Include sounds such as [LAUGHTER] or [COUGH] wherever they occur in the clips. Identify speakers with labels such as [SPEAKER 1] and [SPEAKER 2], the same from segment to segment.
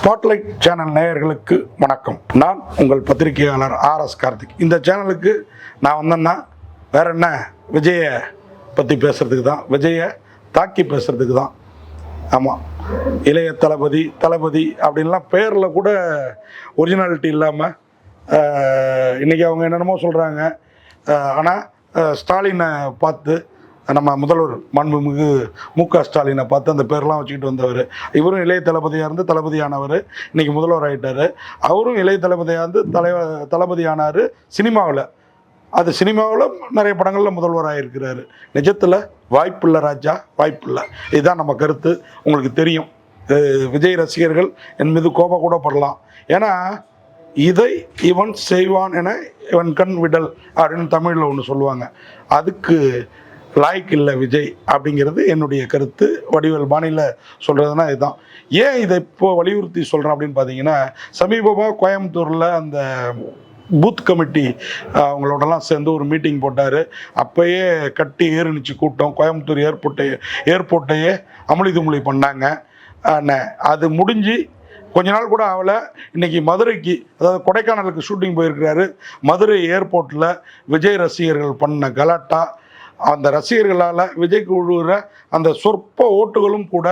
[SPEAKER 1] Spotlight channel நேயர்களுக்கு வணக்கம். நான் உங்கள் பத்திரிகையாளர் ஆர் எஸ் கார்த்திக். இந்த சேனலுக்கு நான் வந்தேன்னா வேற என்ன? விஜயை பற்றி பேசுறதுக்கு தான். விஜயை தாக்கி பேசுகிறதுக்கு தான். ஆமாம் இளைய தளபதி தளபதி அப்படின்லாம் பேரில் கூட ஒரிஜினாலிட்டி இல்லாமல் இன்றைக்கி அவங்க என்னென்னமோ சொல்கிறாங்க ஆனால் ஸ்டாலினை பார்த்து நம்ம முதல்வர் மாண்புமிகு மு க ஸ்டாலினை பார்த்து அந்த பேர்லாம் வச்சுக்கிட்டு வந்தவர். இவரும் இளைய தளபதியாக இருந்து தளபதியானவர். இன்றைக்கி முதல்வர் ஆகிட்டார் அவரும் இளைய தளபதியாக இருந்து தலைவர் தளபதியானார் சினிமாவில். அது சினிமாவில் நிறைய படங்களில் முதல்வராக இருக்கிறாரு நிஜத்தில் வாய்ப்பில்லை ராஜா வாய்ப்பில்லை இதுதான் நம்ம கருத்து. உங்களுக்கு தெரியும். விஜய் ரசிகர்கள் என் மீது கோபம் கூட படலாம். ஏன்னா இதை இவன் செய்வான் என இவன் கண் விடல் அப்படின்னு தமிழில் ஒன்று சொல்லுவாங்க. அதுக்கு லாய்க் இல்லை விஜய் அப்படிங்கிறது என்னுடைய கருத்து. வடிவல் பாணியில் சொல்கிறதுனா இதுதான். ஏன் இதை இப்போ வலியுறுத்தி சொல்கிறேன் அப்படின்னு பார்த்தீங்கன்னா சமீபமாக கோயம்புத்தூரில் அந்த பூத் கமிட்டி அவங்களோடலாம் சேர்ந்து ஒரு மீட்டிங் போட்டார். அப்போயே கட்டி ஏறினுச்சு கூட்டம். கோயம்புத்தூர் ஏர்போர்ட்டை ஏர்போர்ட்டையே அமளி துமளி பண்ணாங்க. அண்ணே, அது முடிஞ்சு கொஞ்ச நாள் கூட ஆகலை. இன்னைக்கு மதுரைக்கு அதாவது கொடைக்கானலுக்கு ஷூட்டிங் போயிருக்கிறாரு. மதுரை ஏர்போர்ட்டில் விஜய் ரசிகர்கள் பண்ண கலாட்டா அந்த ரசிகர்களால் விஜய்க்கு விழுகிற அந்த சொற்ப ஓட்டுகளும் கூட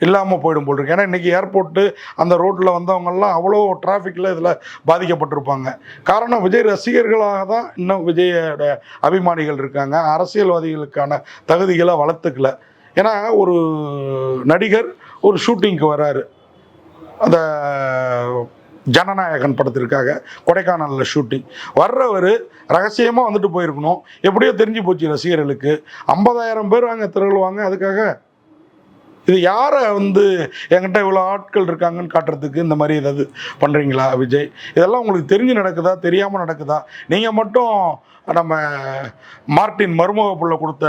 [SPEAKER 1] இல்லாமல் போயிடும் போல் இருக்கு. ஏன்னா இன்றைக்கி ஏர்போர்ட்டு அந்த ரோட்டில் வந்தவங்கெல்லாம் அவ்வளோ டிராஃபிக்கில் இதில் பாதிக்கப்பட்டிருப்பாங்க. காரணம் விஜய் ரசிகர்களாக தான் இன்னும் விஜயோட அபிமானிகள் இருக்காங்க. அரசியல்வாதிகளுக்கான தகுதிகளை வளர்த்துக்கல. ஏன்னா ஒரு நடிகர் ஒரு ஷூட்டிங்க்கு வராரு. அந்த ஜனநாயகன் படத்திற்காக கொடைக்கானலில் ஷூட்டிங் வர்றவர் ரகசியமாக வந்துட்டு போயிருக்கணும். எப்படியோ தெரிஞ்சு போச்சு ரசிகர்களுக்கு. ஐம்பதாயிரம் பேர் வாங்க திரளுவாங்க அதுக்காக. இது யாரை வந்து என்கிட்ட இவ்வளோ ஆட்கள் இருக்காங்கன்னு காட்டுறதுக்கு இந்த மாதிரி ஏதாவது பண்ணுறீங்களா விஜய்? இதெல்லாம் உங்களுக்கு தெரிஞ்சு நடக்குதா தெரியாமல் நடக்குதா? நீங்கள் மட்டும் நம்ம மார்ட்டின் மருமக புள்ள கொடுத்த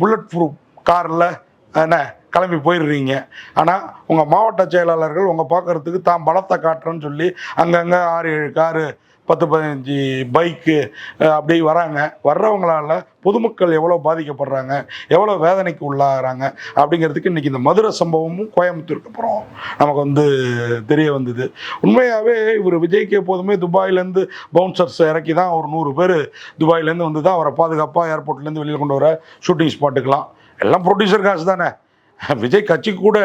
[SPEAKER 1] புல்லட் ப்ரூஃப் காரில் என்ன? கிளம்பி போயிடுறீங்க. ஆனால் உங்கள் மாவட்ட செயலாளர்கள் உங்கள் பார்க்கறதுக்கு தான் பலத்தை காட்டுறேன்னு சொல்லி அங்கங்கே ஆறு ஏழு காரு பத்து பதினஞ்சு பைக்கு அப்படி வராங்க. வர்றவங்களால பொதுமக்கள் எவ்வளோ பாதிக்கப்படுறாங்க எவ்வளோ வேதனைக்கு உள்ளாகிறாங்க அப்படிங்கிறதுக்கு இன்றைக்கி இந்த மதுரை சம்பவமும் கோயம்புத்தூருக்கு அப்புறம் நமக்கு வந்து தெரிய வந்தது. உண்மையாகவே இவர் விஜய்க்கு எப்போதுமே துபாயிலேருந்து பவுன்சர்ஸ் இறக்கி தான் ஒரு நூறு பேர் துபாயிலேருந்து வந்து தான் அவரை பாதுகாப்பாக ஏர்போர்ட்லேருந்து வெளியில் கொண்டு வர ஷூட்டிங் ஸ்பாட்டுக்கெலாம் எல்லாம் ப்ரொடியூசர் காசு தானே. [LAUGHS] விஜய் கட்சிக்கு கூட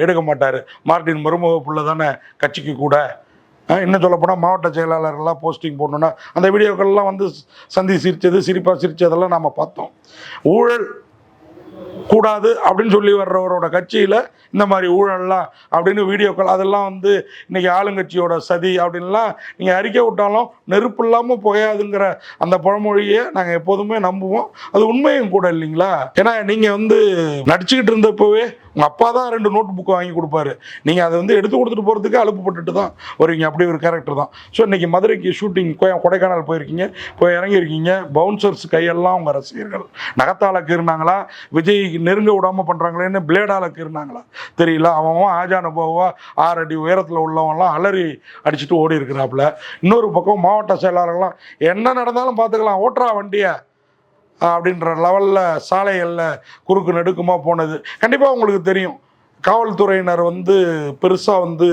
[SPEAKER 1] எடுக்க மாட்டார். மார்ட்டின் மருமக புள்ள தானே கட்சிக்கு கூட. அஹ் இன்னும் சொல்லப்போனால் மாவட்ட செயலாளர்கள்லாம் போஸ்டிங் போடணுன்னா அந்த வீடியோக்கள்லாம் வந்து சந்தி சிரித்தது சிரிப்பாக சிரித்ததெல்லாம் நாம் பார்த்தோம். ஊழல் கூடாது அப்படின்னு சொல்லி வர்றவரோட கட்சியில் இந்த மாதிரி ஊழல்லாம் அப்படின்னு வீடியோக்கள் அதெல்லாம் வந்து இன்னைக்கு ஆளுங்கட்சியோட சதி அப்படின்லாம் நீங்கள் அறிக்கை விட்டாலும் நெருப்பு இல்லாமல் புகையாதுங்கிற அந்த பழமொழியை நாங்கள் எப்போதுமே நம்புவோம். அது உண்மையும் கூட இல்லைங்களா? ஏன்னா நீங்கள் வந்து நடிச்சுக்கிட்டு இருந்தப்போவே உங்கள் அப்பா தான் ரெண்டு நோட் புக் வாங்கி கொடுப்பாரு. நீங்கள் அதை வந்து எடுத்து கொடுத்துட்டு போகிறதுக்கு அலுப்புப்பட்டுட்டு தான் வருவீங்க. அப்படி ஒரு கேரக்டர் தான். ஸோ இன்றைக்கி மதுரைக்கு ஷூட்டிங் கொடைக்கானல் போயிருக்கீங்க. போய் இறங்கியிருக்கீங்க. பவுன்சர்ஸ் கையெல்லாம் உங்கள் ரசிகர்கள். நகத்தால் கீறினாங்களா? விஜய் நெருங்க விடாமல் பண்ணுறாங்களேன்னு பிளேடால் கீறினாங்களா? தெரியல. அவன் அவன் ஆஜானுபவா ஆறு அடி உயரத்தில் உள்ளவன்லாம் அலறி அடிச்சுட்டு ஓடி இருக்கிறாப்புல இன்னொரு பக்கம் மாவட்ட செயலாளர்கள்லாம் என்ன நடந்தாலும் பார்த்துக்கலாம். ஓட்டுறா வண்டியை. அப்படின்ற லெவலில் சாலைகளில் குறுக்கு நெடுக்குமாக போனது. கண்டிப்பாக உங்களுக்கு தெரியும். காவல்துறையினர் வந்து பெருசாக வந்து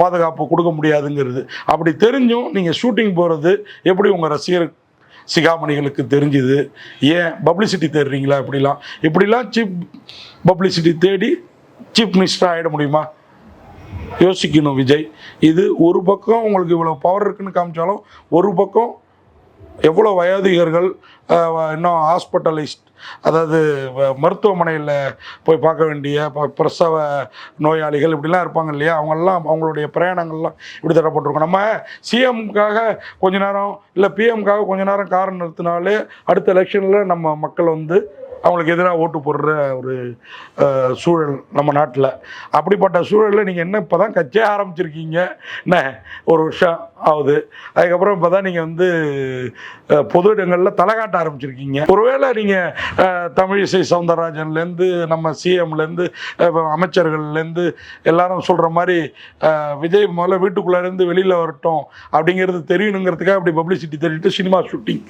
[SPEAKER 1] பாதுகாப்பு கொடுக்க முடியாதுங்கிறது. அப்படி தெரிஞ்சும் நீங்கள் ஷூட்டிங் போகிறது எப்படி உங்கள் ரசிகர் சிகாமணிகளுக்கு தெரிஞ்சுது? ஏன் பப்ளிசிட்டி தேடுறீங்களா இப்படிலாம்? இப்படிலாம் சீப் பப்ளிசிட்டி தேடி சீஃப் மினிஸ்டர் ஆகிட முடியுமா? யோசிக்கணும் விஜய். இது ஒரு பக்கம் உங்களுக்கு இவ்வளோ பவர் இருக்குன்னு காமிச்சாலும் ஒரு பக்கம் எவ்வளோ வயோதிகர்கள் இன்னும் ஹாஸ்பிட்டலிஸ்ட் அதாவது மருத்துவமனையில் போய் பார்க்க வேண்டிய ப- பிரசவ நோயாளிகள் இப்படிலாம் இருப்பாங்க இல்லையா? அவங்கெல்லாம் அவங்களுடைய பிரயாணங்கள்லாம் இப்படி தரப்பட்டிருக்கும் நம்ம சிஎம்காக கொஞ்ச நேரம் இல்லை பிஎம்காக கொஞ்ச நேரம் கார் நிறுத்தினாலே அடுத்த எலெக்ஷனில் நம்ம மக்கள் வந்து அவங்களுக்கு எதிராக ஓட்டு போடுற ஒரு சூழல் நம்ம நாட்டில். அப்படிப்பட்ட சூழலில் நீங்கள் என்ன இப்போ தான் கட்சியே ஆரம்பிச்சிருக்கீங்க? என்ன ஒரு வருஷம் ஆகுது. அதுக்கப்புறம் இப்போ தான் நீங்கள் வந்து பொது இடங்களில் தலை காட்ட ஆரம்பிச்சிருக்கீங்க. ஒருவேளை நீங்கள் தமிழிசை சவுந்தரராஜன்லேருந்து நம்ம சிஎம்லேருந்து அமைச்சர்கள்லேருந்து எல்லாரும் சொல்கிற மாதிரி விஜய் முதல்ல வீட்டுக்குள்ளேருந்து வெளியில் வரட்டும் அப்படிங்கிறது தெரியணுங்கிறதுக்காக அப்படி பப்ளிசிட்டி தெரிவிட்டு சினிமா ஷூட்டிங்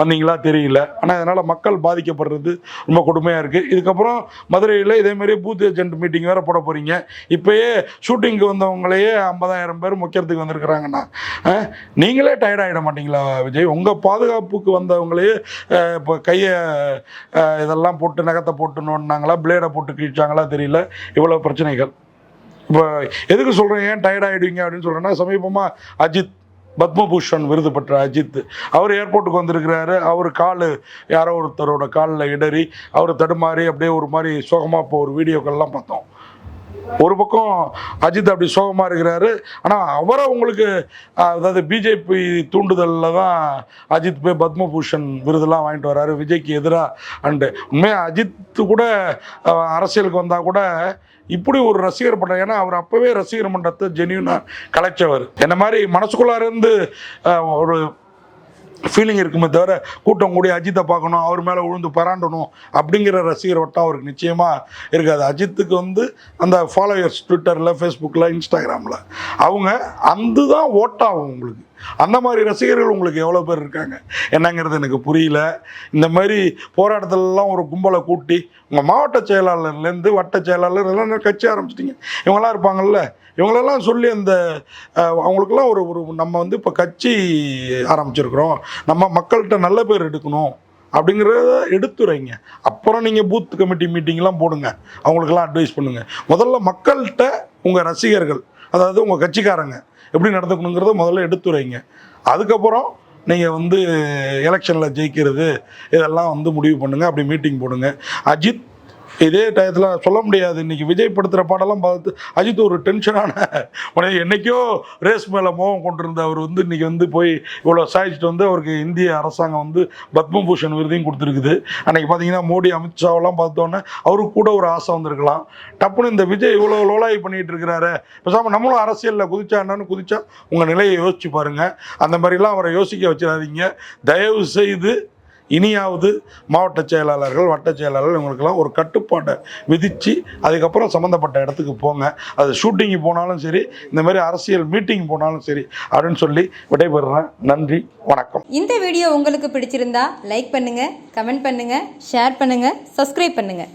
[SPEAKER 1] வந்தீங்களா தெரியல. ஆனால் அதனால் மக்கள் பாதிக்கப்படுறது ரொம்ப கொடுமையாக இருக்குது இதுக்கப்புறம் மதுரையில் இதேமாரி பூத் ஏஜென்ட் மீட்டிங் வேறு போட போகிறீங்க இப்போயே ஷூட்டிங்க்கு வந்தவங்களையே ஐம்பதாயிரம் பேர் முக்கியத்துக்கு வந்திருக்கிறாங்கன்னா நீங்களே டயர்ட் ஆகிட மாட்டீங்களா விஜய்? உங்கள் பாதுகாப்புக்கு வந்தவங்களே இப்போ கையை இதெல்லாம் போட்டு நகத்தை போட்டு நோண்டினாங்களா பிளேடை போட்டு கிழிச்சாங்களா தெரியல. இவ்வளோ பிரச்சனைகள். இப்போ எதுக்கு சொல்கிறேன் ஏன் டயர்ட் ஆகிடுவீங்க அப்படின்னு சொல்கிறேன்னா சமீபமாக அஜித் பத்மபூஷன் விருது பெற்ற அஜித் அவர் ஏர்போர்ட்டுக்கு வந்திருக்கிறாரு. அவர் கால் யாரோ ஒருத்தரோட காலில் இடறி அவர் தடுமாறி அப்படியே ஒரு மாதிரி சோகமாக இப்போ ஒரு வீடியோக்கள்லாம் பார்த்தோம். ஒரு பக்கம் அஜித் அப்படி சோகமாக இருக்கிறாரு. ஆனால் அவரை உங்களுக்கு அதாவது பிஜேபி தூண்டுதலில் தான் அஜித் போய் பத்மபூஷன் விருதுலாம் வாங்கிட்டு வராரு விஜய்க்கு எதிராக அண்டு உண்மையாக அஜித் கூட அரசியலுக்கு வந்தால் கூட இப்படி ஒரு ரசிகர் பண்ற ஏன்னா அவர் அப்போவே ரசிகர் மன்றத்தை ஜென்யூனாக கலைச்சவர். என்ன மாதிரி மனசுக்குள்ளாருந்து ஒரு ஃபீலிங் இருக்குமே தவிர கூட்டம் கூடி அஜித்தை பார்க்கணும் அவர் மேலே விழுந்து பராண்டணும் அப்படிங்கிற ரசிகர் வட்டம் அவருக்கு நிச்சயமாக இருக்காது. அஜித்துக்கு வந்து அந்த ஃபாலோயர்ஸ் ட்விட்டரில் ஃபேஸ்புக்கில் இன்ஸ்டாகிராமில் அவங்க அந்த தான் ஓட்டாகும் உங்களுக்கு. அந்த மாதிரி ரசிகர்கள் உங்களுக்கு எவ்வளோ பேர் இருக்காங்க? என்னங்கிறது எனக்கு புரியல. இந்த மாதிரி போராட்டத்திலலாம் ஒரு கும்பலை கூட்டி உங்கள் மாவட்ட செயலாளர்லேருந்து வட்ட செயலாளர் எல்லாம் கட்சி ஆரம்பிச்சிட்டிங்க? இவங்களாம் இருப்பாங்கல்ல? இவங்களெல்லாம் சொல்லி அந்த அவங்களுக்கெல்லாம் ஒரு ஒரு நம்ம வந்து இப்போ கட்சி ஆரம்பிச்சிருக்கிறோம். நம்ம மக்கள்கிட்ட நல்ல பேர் எடுக்கணும் அப்படிங்கிறத எடுத்துரைங்க. அப்புறம் நீங்கள் பூத் கமிட்டி மீட்டிங்லாம் போடுங்க. அவங்களுக்கெல்லாம் அட்வைஸ் பண்ணுங்கள் முதல்ல மக்கள்கிட்ட உங்கள் ரசிகர்கள் அதாவது உங்கள் கட்சிக்காரங்க எப்படி நடந்துக்கணுங்கிறத முதல்ல எடுத்துரைங்க அதுக்கப்புறம் நீங்கள் வந்து எலெக்ஷனில் ஜெயிக்கிறது இதெல்லாம் வந்து முடிவு பண்ணுங்கள் அப்படி மீட்டிங் போடுங்க. அஜித் இதே டயத்தில் சொல்ல முடியாது. இன்றைக்கி விஜய் படுத்துகிற பாடெல்லாம் பார்த்து அஜித் ஒரு டென்ஷனான உடனே என்றைக்கோ ரேஸ் மேலே மோகம் கொண்டிருந்த அவர் வந்து இன்றைக்கி வந்து போய் இவ்வளோ சாய்ச்சிட்டு வந்து அவருக்கு இந்திய அரசாங்கம் வந்து பத்மபூஷன் விருதையும் கொடுத்துருக்குது. அன்றைக்கி பார்த்தீங்கன்னா மோடி அமித்ஷாவெல்லாம் பார்த்தோன்னே அவருக்கு கூட ஒரு ஆசை வந்திருக்கலாம். டப்புன்னு இந்த விஜய் இவ்வளோ லோலாய் பண்ணிகிட்டு இருக்கிறாரு. பேசாமல் நம்மளும் அரசியலில் குதிச்சா என்னன்னு குதிச்சா உங்கள் நிலையை யோசிச்சு பாருங்கள் அந்த மாதிரிலாம் அவரை யோசிக்க வச்சிடாதீங்க. தயவு செய்து இனியாவது மாவட்ட செயலாளர்கள் வட்ட செயலாளர்கள் இவங்களுக்கெல்லாம் ஒரு கட்டுப்பாட்டை விதித்து அதுக்கப்புறம் சம்மந்தப்பட்ட இடத்துக்கு போங்க. அது ஷூட்டிங்கு போனாலும் சரி இந்த மாதிரி அரசியல் மீட்டிங் போனாலும் சரி அப்படின்னு சொல்லி விடைபெறுறேன். நன்றி வணக்கம்.
[SPEAKER 2] இந்த வீடியோ உங்களுக்கு பிடிச்சிருந்தா லைக் பண்ணுங்கள் கமெண்ட் பண்ணுங்கள் ஷேர் பண்ணுங்கள் சப்ஸ்கிரைப் பண்ணுங்கள்